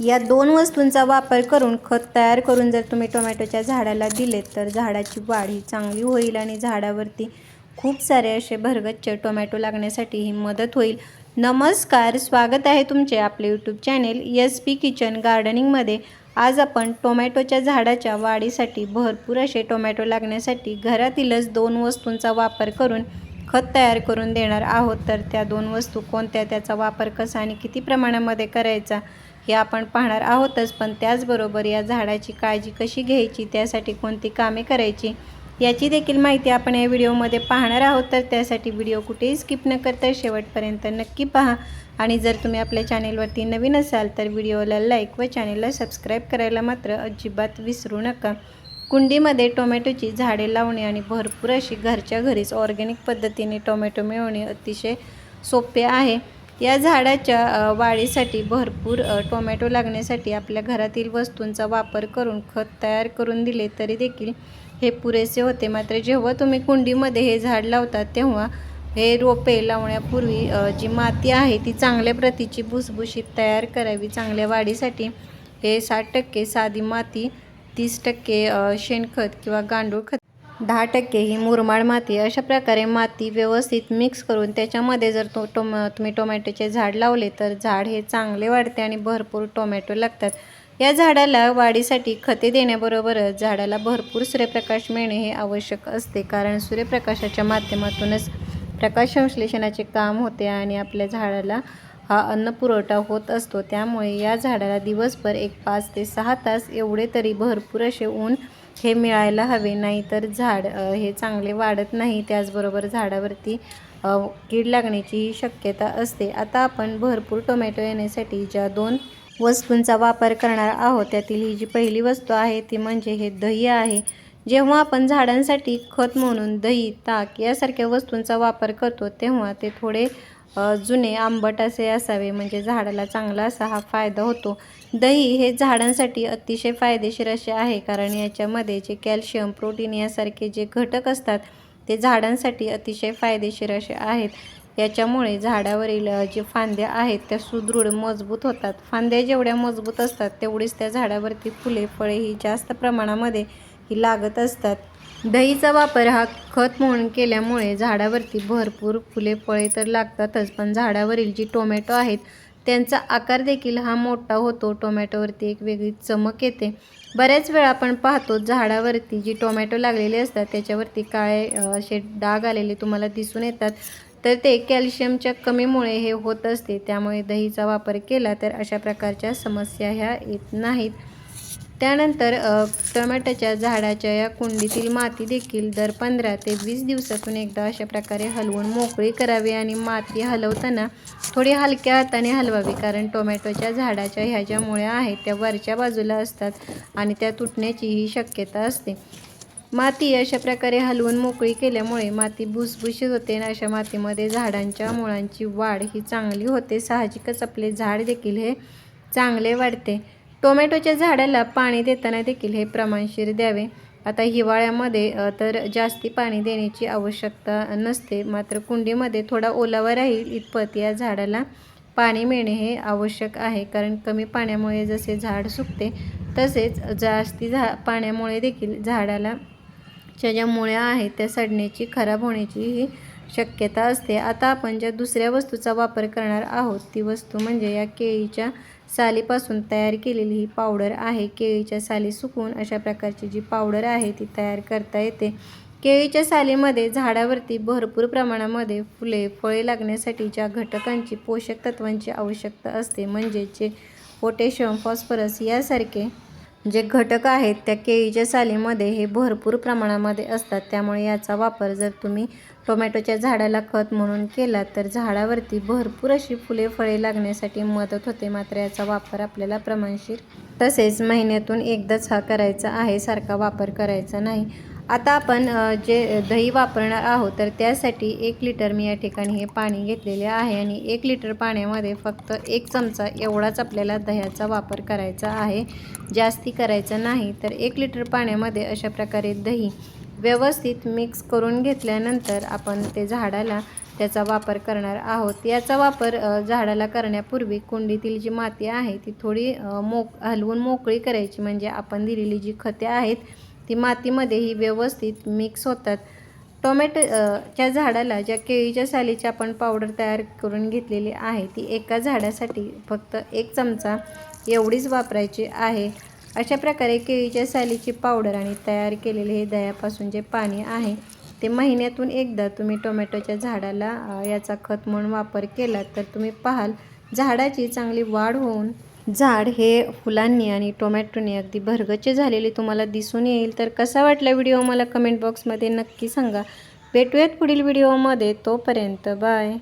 या दोन वस्तूंचा वापर करून खत तयार करून जर तुम्ही टोमॅटोच्या झाडाला दिलेत तर झाडाची वाढ ही चांगली होईल आणि झाडावरती खूप सारे असे भरगच्च टोमॅटो लागण्यासाठी ही मदत होईल. नमस्कार स्वागत आहे तुमचे आपले YouTube channel S P kitchen गार्डनिंगमध्ये आज आपण टोमॅटोच्या झाडाच्या वाढीसाठी भरपूर असे टोमॅटो लागण्यासाठी घरातीलच दोन वस्तूंचा वापर करून खत तयार करून देणार आहोत. तर त्या दोन वस्तू कोणत्या त्याचा वापर कसा आणि किती प्रमाणामध्ये करायचा हे आपण पाहणार आहोतच पण त्याचबरोबर या झाडाची काळजी कशी घ्यायची त्यासाठी कोणती कामे करायची याची देखील माहिती आपण या व्हिडिओमध्ये पाहणार आहोत. तर त्यासाठी व्हिडिओ कुठेही स्किप न करता शेवटपर्यंत नक्की पहा. आणि जर तुम्ही आपल्या चॅनेलवरती नवीन असाल तर व्हिडिओला लाईक व चॅनेलला सबस्क्राईब करायला मात्र अजिबात विसरू नका. कुंडीमध्ये टोमॅटोची झाडे लावणे आणि भरपूर अशी घरच्या घरीच ऑर्गॅनिक पद्धतीने टोमॅटो मिळवणे अतिशय सोपे आहे. या झाडाच्या वाढीसाठी भरपूर टोमॅटो लागण्यासाठी आपल्या घरातील वस्तूंचा वापर करून खत तयार करून दिले तरी देखील हे पुरेसे होते. मात्र जेव्हा तुम्ही कुंडीमध्ये हे झाड लावतात तेव्हा हे रोपे लावण्यापूर्वी जी माती आहे ती चांगल्या प्रतीची भुसभुशीत तयार करावी. चांगल्या वाढीसाठी हे साठ टक्के साधी माती तीस टक्के शेणखत किंवा गांडूळ खत दहा टक्के ही मुरमाड माती अशा प्रकारे माती व्यवस्थित मिक्स करून त्याच्यामध्ये जर तो टोम तुम्ही टोमॅटोचे झाड लावले तर झाड हे चांगले वाढते आणि भरपूर टोमॅटो लागतात. या झाडाला वाढीसाठी खते देण्याबरोबरच झाडाला भरपूर सूर्यप्रकाश मिळणे हे आवश्यक असते कारण सूर्यप्रकाशाच्या माध्यमातूनच प्रकाश संश्लेषणाचे काम होते आणि आपल्या झाडाला हा अन्न पुरवठा होत असतो. त्यामुळे या झाडाला दिवसभर एक पाच ते सहा तास एवढे तरी भरपूर असे ऊन हे मिळायला हवे नाही तर झाड हे चांगले वाढत नाही त्याचबरोबर झाडावरती कीड लागण्याचीही शक्यता असते. आता आपण भरपूर टोमॅटो येण्यासाठी ज्या दोन वस्तूंचा वापर करणार आहोत त्यातील ही जी पहिली वस्तू आहे ती म्हणजे हे दही आहे. जेव्हा आपण झाडांसाठी खत म्हणून दही ताक यासारख्या वस्तूंचा वापर करतो तेव्हा ते थोडे जुने आंबट असे असावे म्हणजे झाडाला चांगला असा हा फायदा होतो. दही हे झाडांसाठी अतिशय फायदेशीर असे आहे कारण याच्यामध्ये जे कॅल्शियम प्रोटीन यासारखे जे घटक असतात ते झाडांसाठी अतिशय फायदेशीर असे आहेत. याच्यामुळे झाडावरील जे फांद्या आहेत त्या सुदृढ मजबूत होतात. फांद्या जेवढ्या मजबूत असतात तेवढीच त्या झाडावरती फुले फळे ही जास्त प्रमाणामध्ये ही लागत असतात. दहीचा वापर हा खत म्हणून केल्यामुळे झाडावरती भरपूर फुले फळे तर लागतातच पण झाडावरील जी टोमॅटो आहेत त्यांचा आकार देखील हा मोठा होतो. टोमॅटोवरती एक वेगळी चमक येते. बऱ्याच वेळा आपण पाहतो झाडावरती जी टोमॅटो लागलेली असतात त्याच्यावरती काळे असे डाग आलेले तुम्हाला दिसून येतात. तर ते कॅल्शियमच्या कमीमुळे हे होत असते. त्यामुळे दहीचा वापर केला तर अशा प्रकारच्या समस्या ह्या येत नाहीत. त्यानंतर टोमॅटोच्या झाडाच्या या कुंडीतील माती देखील दर पंधरा ते वीस दिवसातून एकदा अशा प्रकारे हलवून मोकळी करावी आणि माती हलवताना थोडी हलक्या हाताने हलवावी. कारण टोमॅटोच्या झाडाच्या ह्या ज्या मुळ्या आहेत त्या वरच्या बाजूला असतात आणि त्या तुटण्याचीही शक्यता असते. माती अशा प्रकारे हलवून मोकळी केल्यामुळे माती भुसभुशीत होते आणि अशा मातीमध्ये झाडांच्या मुळांची वाढ ही चांगली होते. साहजिकच आपले झाड देखील हे चांगले वाढते. टोमॅटोच्या झाडाला पाणी देताना देखील हे प्रमाणशीर द्यावे. आता हिवाळ्यामध्ये तर जास्ती पाणी देण्याची आवश्यकता नसते. मात्र कुंडीमध्ये थोडा ओलावा राहील इतपत या झाडाला पाणी मिळणे हे आवश्यक आहे. कारण कमी पाण्यामुळे जसे झाड सुकते तसेच जास्ती झा पाण्यामुळे देखील झाडाला च्या ज्या मुळ्या आहेत त्या सडण्याची खराब होण्याची ही शक्यता असते. आता आपण ज्या दुसऱ्या वस्तूचा वापर करणार आहोत ती वस्तू म्हणजे या केळीच्या सालीपासून तयार केलेली ही पावडर आहे. केळीच्या साली सुकवून अशा प्रकारची जी पावडर आहे ती तयार करता येते. केळीच्या सालीमध्ये झाडावरती भरपूर प्रमाणामध्ये फुले फळे लागण्यासाठी ज्या घटकांची पोषक तत्वांची आवश्यकता असते म्हणजे जे पोटॅशियम फॉस्फरस यासारखे जे घटक आहेत त्या केळीच्या सालीमध्ये हे भरपूर प्रमाणामध्ये असतात. त्यामुळे याचा वापर जर तुम्ही टोमॅटोच्या झाडाला खत म्हणून केला तर झाडावरती भरपूर अशी फुले फळे लागण्यासाठी मदत होते. मात्र याचा वापर आपल्याला प्रमाणशीर तसेच महिन्यातून एकदाच हा करायचा आहे सारखा वापर करायचा नाही. आता आपण जे दही वापरणार आहोत तर त्यासाठी एक लिटर मी या ठिकाणी हे पाणी घेतलेले आहे आणि एक लिटर पाण्यामध्ये फक्त एक चमचा एवढाच आपल्याला दह्याचा वापर करायचा आहे. जास्ती करायचा नाही तर एक लिटर पाण्यामध्ये अशा प्रकारे दही व्यवस्थित मिक्स करून घेतल्यानंतर आपण ते झाडाला त्याचा वापर करणार आहोत. याचा वापर झाडाला करण्यापूर्वी कुंडीतील जी माती आहे ती थोडी मोक हलवून मोकळी करायची. म्हणजे आपण दिलेली जी खते आहेत ती मातीमध्येही व्यवस्थित मिक्स होतात. टोमॅटो च्या झाडाला ज्या केळीच्या सालीची आपण पावडर तयार करून घेतलेली आहे ती एका झाडासाठी फक्त एक चमचा एवढीच वापरायची आहे. अशा प्रकारे केळीच्या सालीची पावडर आणि तयार केलेले हे दह्यापासून जे पाणी आहे ते महिन्यातून एकदा तुम्ही टोमॅटोच्या झाडाला याचा खत म्हणून वापर केला तर तुम्ही पाहाल झाडाची चांगली वाढ होऊन झाड हे फुलांनी आणि टोमॅटोने अगदी भरगच्च झालेले तुम्हाला दिसून येईल. तर कसा वाटला व्हिडिओ मला कमेंट बॉक्समध्ये नक्की सांगा. भेटूयात पुढील व्हिडिओमध्ये. तोपर्यंत बाय.